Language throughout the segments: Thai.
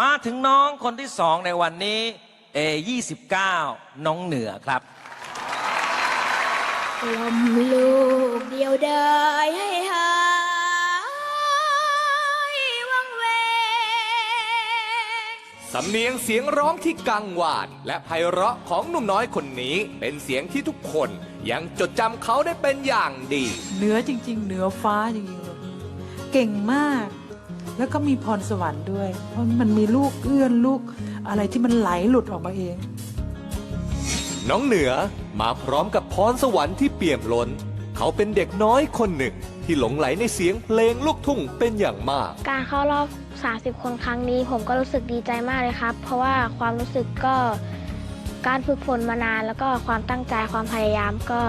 มาถึงน้องคนที่สองในวันนี้ A29 น้องเหนือครับกลมลูกเดียวได้ให้หายวังเวงสำเนียงเสียงร้องที่กังวานและไพเราะของหนุ่มน้อยคนนี้ เป็นเสียงที่ทุกคนยังจดจำเขาได้เป็นอย่างดี เหนือจริง ๆ เหนือฟ้าจริงๆเลยเก่งมาก แล้วก็มีพรสวรรค์ด้วย เพราะมันมีลูกเอื้อนลูกอะไรที่มันไหลหลุดออกมาเอง น้องเหนือมาพร้อมกับพรสวรรค์ที่เปี่ยมล้น เขาเป็นเด็กน้อยคนหนึ่งที่หลงไหลในเสียงเพลงลูกทุ่งเป็นอย่างมาก การเข้ารอบ 30 คนครั้งนี้ ผมก็รู้สึกดีใจมากเลยครับ เพราะว่าความรู้สึกก็การฝึกฝนมานาน แล้วก็ความตั้งใจความพยายามก็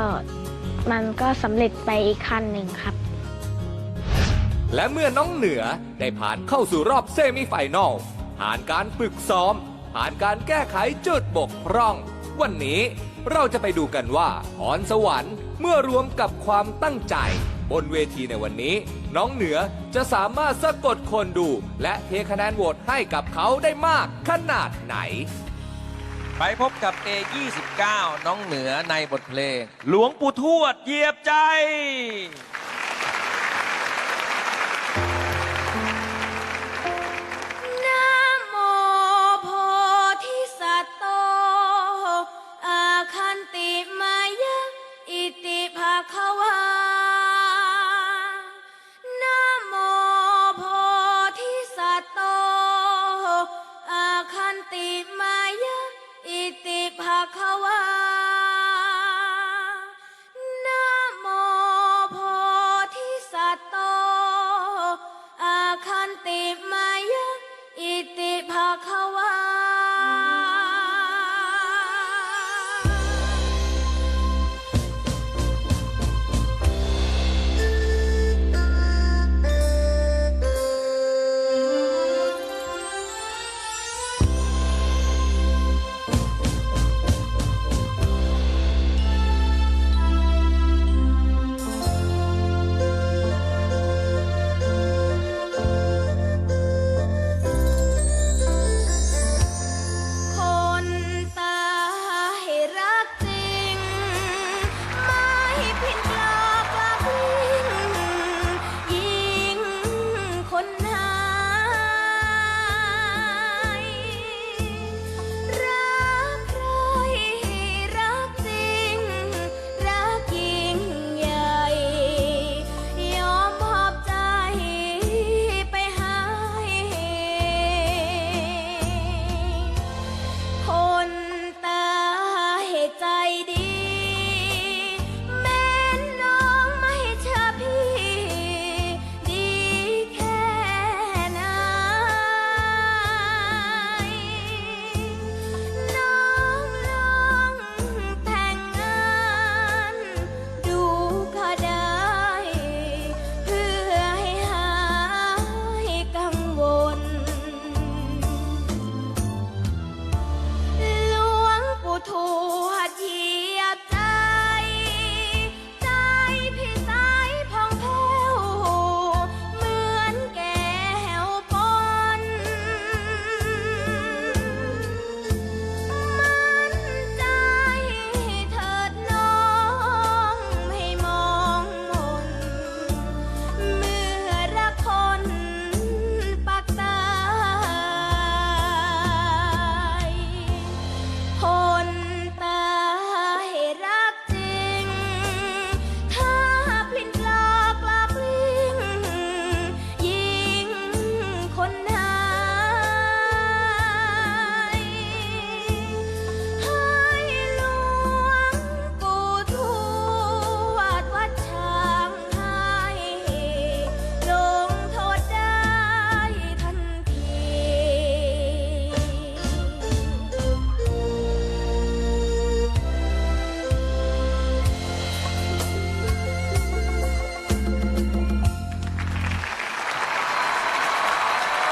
มันก็สำเร็จไปอีกขั้นหนึ่งครับ และเมื่อน้องเหนือได้ผ่านเข้าสู่รอบเซมิไฟแนอลผ่านการฝึกซ้อม ผ่านการแก้ไขจุดบกพร่อง วันนี้เราจะไปดูกันว่าพรสวรรค์เมื่อรวมกับความตั้งใจ บนเวทีในวันนี้ น้องเหนือจะสามารถสะกดคนดู และเทคะแนนโหวตให้กับเขาได้มากขนาดไหน ไปพบกับ A29 น้องเหนือในบทเพลง หลวงปู่ทวดเหยียบใจ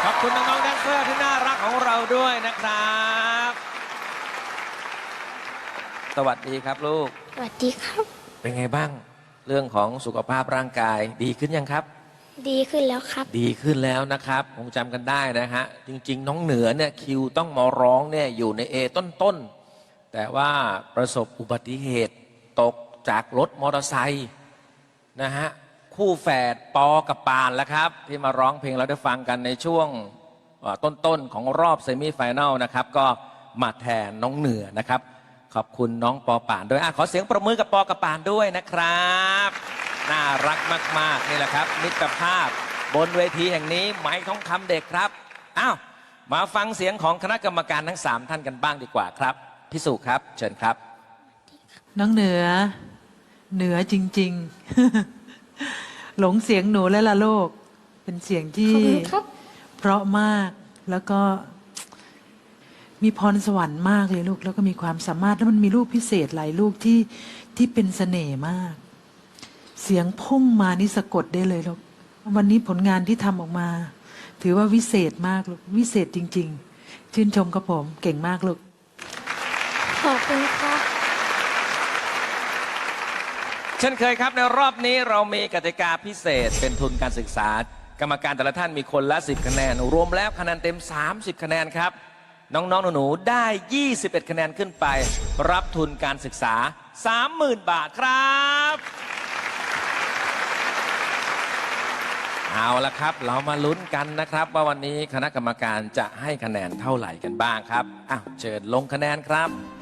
ขอบคุณน้องๆแดนเซอร์ที่น่ารักของเราด้วยนะครับ สวัสดีครับลูก สวัสดีครับ เป็นไงบ้าง เรื่องของสุขภาพร่างกายดีขึ้นยังครับ ดีขึ้นแล้วครับ ดีขึ้นแล้วนะครับ คงจำกันได้นะฮะ จริง ๆ น้องเหนือเนี่ยคิวต้องมาร้องเนี่ยอยู่ในเอต้นๆ แต่ว่าประสบอุบัติเหตุตกจากรถมอเตอร์ไซค์นะฮะ คู่แฝดปอกับปานแล้วครับ ที่มาร้องเพลงเราได้ฟังกันในช่วงต้นๆของรอบเซมิไฟแนลนะครับ ก็มาแทนน้องเหนือนะครับ ขอบคุณน้องปอปานด้วยอะขอเสียงประมือกับปอกับปานด้วยนะครับ น่ารักมากๆนี่แหละครับมิตรภาพบนเวทีแห่งนี้ไม้ทองคำเด็กครับอ้าวมาฟังเสียงของคณะกรรมการทั้ง3ท่านกันบ้างดีกว่าครับพิสุครับ เชิญครับ น้องเหนือ เหนือจริง ๆ หลงเสียงหนูแล้วล่ะโลก เป็นเสียงที่ขอบคุณครับ เพราะมากแล้วก็ มีพรสวรรค์มากเลยลูก แล้วก็มีความสามารถแล้วมันมีลูกพิเศษหลายลูกที่ที่เป็นเสน่ห์มาก เสียงพุ่งมานี่สะกดได้เลยลูกวันนี้ผลงานที่ทำออกมา ถือว่าวิเศษมากลูกวิเศษจริง ๆ ชื่นชมครับผมเก่งมากลูก ขอบคุณครับ เช่นเคยครับในรอบนี้เรามีกติกาพิเศษเป็นทุนการศึกษา กรรมการแต่ละท่านมีคนละ 10 คะแนน รวมแล้วคะแนนเต็ม 30 คะแนนครับ น้องๆหนูๆได้ 21 คะแนนขึ้นไป รับทุนการศึกษา 30,000 บาทครับ เอาละครับ เรามาลุ้นกันนะครับ ว่าวันนี้คณะกรรมการจะให้คะแนนเท่าไหร่กันบ้างครับอ้าวเชิญลงคะแนนครับ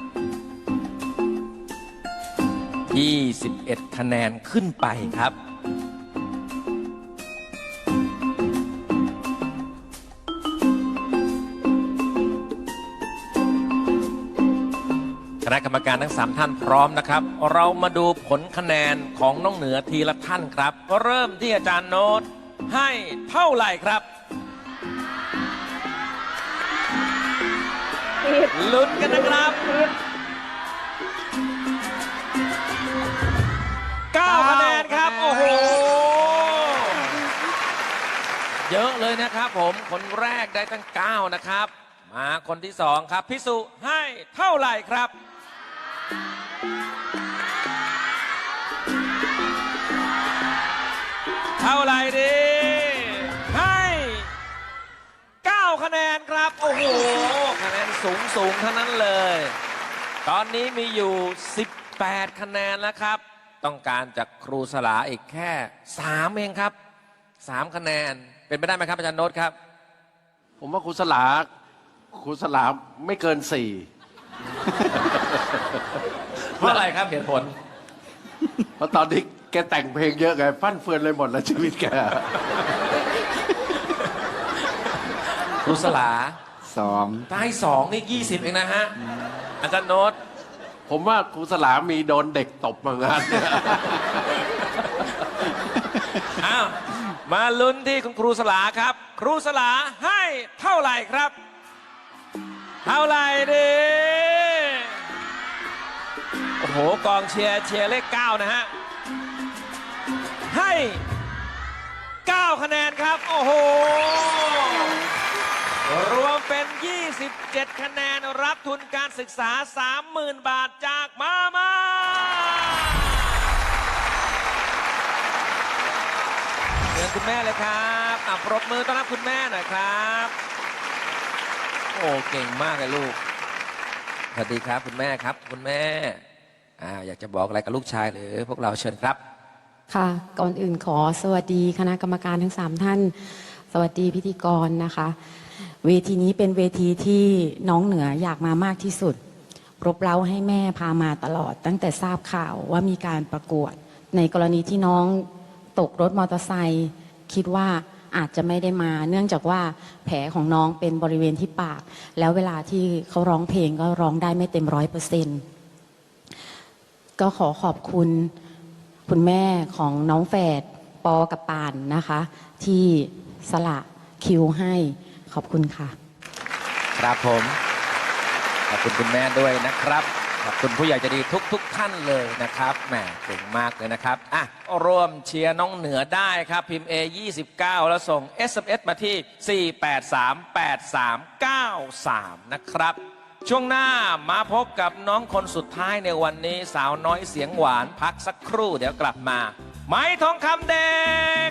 21 คะแนนขึ้นไปครับ คณะกรรมการทั้ง 3 ท่านพร้อมนะครับ เรามาดูผลคะแนนของน้องเหนือทีละท่านครับ เริ่มที่อาจารย์โน้ตให้เท่าไหร่ครับลุ้นกันนะครับ 9คะแนนครับ โอ้โห เยอะเลยนะครับผม คนแรกได้ตั้ง 9 นะครับ มาคนที่ 2 ครับ พิสุให้เท่าไหร่ครับ เท่าไหร่ดี ให้ 9 คะแนนครับ โอ้โห คะแนนสูงสูงๆทั้งนั้นเลย ตอนนี้มีอยู่ 18 คะแนนแล้วครับ ต้องการจากครูสลาอีกแค่3เองครับ3คะแนนเป็นไปได้ไหมครับอาจารย์โน้ตครับ ผมว่าครูสลาครูสลาไม่เกินสี่เพราะอะไรครับเหตุผล เพราะตอนนี้แกแต่งเพลงเยอะไงฟั่นเฟือนเลยหมดแล้วชีวิตแกครูสลาสองได้สองนี่ยี่สิบเองนะฮะอาจารย์โน้ต ผมว่าครูสลามีโดนเด็กตบมางานเนี่ยอ้าวมาลุ้นที่คุณครูสลาครับ ครูสลาให้เท่าไหร่ครับ เท่าไหร่ดีโอ้โหกองเชียร์เชียร์เลขเก้านะฮะ ให้ 9 คะแนนครับ โอ้โห 27คะแนนรับทุนการศึกษา 30,000 บาทจากมามาเชิญคุณแม่เลยครับอะปรบมือต้อนรับคุณแม่หน่อยครับ โอ้เก่งมากเลยลูก สวัสดีครับคุณแม่ครับ คุณแม่อ่าอยากจะบอกอะไรกับลูกชายหรือพวกเราเชิญครับ ค่ะ ก่อนอื่นขอสวัสดีคณะกรรมการทั้งสามท่าน สวัสดีพิธีกรนะคะ เวทีนี้เป็นเวทีที่น้องเหนืออยากมามากที่สุด รบเร้าให้แม่พามาตลอด ตั้งแต่ทราบข่าวว่ามีการประกวด ในกรณีที่น้องตกรถมอเตอร์ไซค์คิดว่าอาจจะไม่ได้มา เนื่องจากว่าแผลของน้องเป็นบริเวณที่ปาก แล้วเวลาที่เขาร้องเพลงก็ร้องได้ไม่เต็มร้อยเปอร์เซ็นต์ก็ขอขอบคุณคุณแม่ของน้องแฝด ปอกับปานนะคะ ที่สละคิวให้ขอบคุณค่ะ ครับผม ขอบคุณคุณแม่ด้วยนะครับ ขอบคุณผู้ใหญ่ใจดีทุกทุกท่านเลยนะครับแหมเก่งมากเลยนะครับอะร่วมเชียร์น้องเหนือได้ครับ พิมพ์ A 29แล้วส่ง SMS มาที่ 4838393 นะครับ ช่วงหน้ามาพบกับน้องคนสุดท้ายในวันนี้สาวน้อยเสียงหวานพักสักครู่เดี๋ยวกลับมา ไม้ทองคำเด็ก